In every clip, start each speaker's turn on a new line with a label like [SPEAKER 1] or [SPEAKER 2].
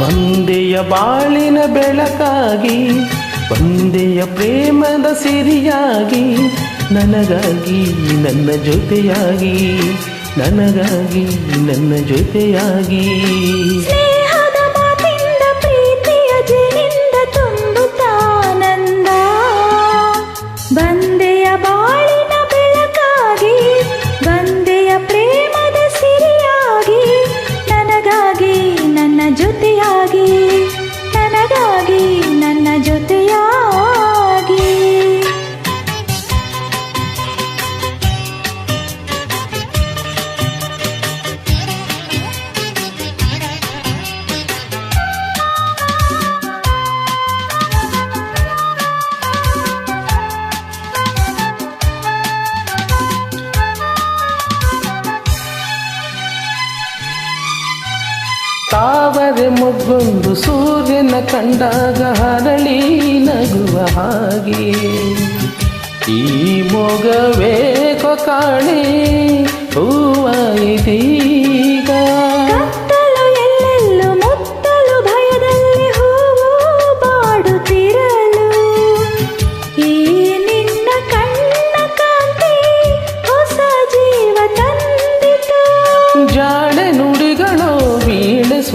[SPEAKER 1] ಬಂದೆಯ ಬಾಳಿನ ಬೆಳಕಾಗಿ, ಬಂದೆಯ ಪ್ರೇಮದ ಸಿರಿಯಾಗಿ, ನನಗಾಗಿ ನನ್ನ ಜೊತೆಯಾಗಿ, ನನಗಾಗಿ ನನ್ನ ಜೊತೆಯಾಗಿ.
[SPEAKER 2] ಪ್ರೀತಿಯ ಬಂದೆಯ ಬಾಳಿನ ಜೊತೆಯಾಗಿ ನನಗಾಗಿ
[SPEAKER 1] ಮುಬ್ಬೊಂದು ಸೂರ್ಯನ ಕಂಡಾಗ ಹರಳಿ ನಗುವ ಹಾಗೆ. ಈ ಮೊಗವೇ ಕೊಕಾಣೆ ಹೂವಾಯಿತೀ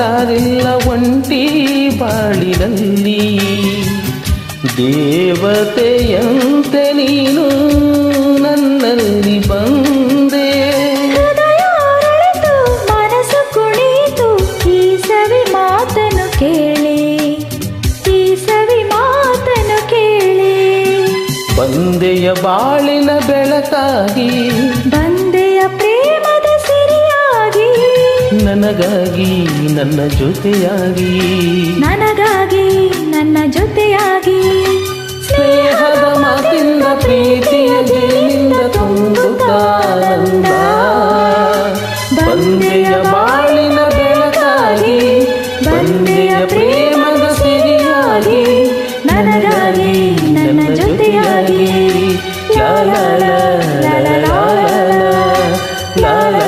[SPEAKER 1] ಕೇಳುವರಾರಿಲ್ಲ ಒಂಟಿ ಬಾಳಿನಲ್ಲಿ. ದೇವತೆಯಂತೆ ನೀನು ನನ್ನಲ್ಲಿ ಬಂದೆ.
[SPEAKER 2] ಮನಸ್ಸು ಕುಣಿತು ಈ ಸವಿ ಮಾತನು ಕೇಳಿ. ಈ ಸವಿ ಮಾತನು ಕೇಳಿ.
[SPEAKER 1] ಬಂದೆಯ ಬಾಳಿನ ಬೆಳಕಾಗಿ ನನ್ನ ಜೊತೆಯಾಗಿ.
[SPEAKER 2] ನನಗಾಗಿ ನನ್ನ ಜೊತೆಯಾಗಿ.
[SPEAKER 1] ಸ್ನೇಹದ ಮಾತಿಂದ ಪ್ರೀತಿಯ ಜೇನಿಂದ ಕಾಲಂದ ಬಂದೆಯ ಬಾಳಿನ ಬೆಳಕಾಗಿ ಬಂದೆಯ ಪ್ರೇಮದ ಸಿರಿಯಾಗಿ
[SPEAKER 2] ನನಗಾಗಿ ನನ್ನ ಜೊತೆಯಾಗಿ.
[SPEAKER 1] ಲಾಲ ಲಾಲ ಲಾಲ ಲಾಲ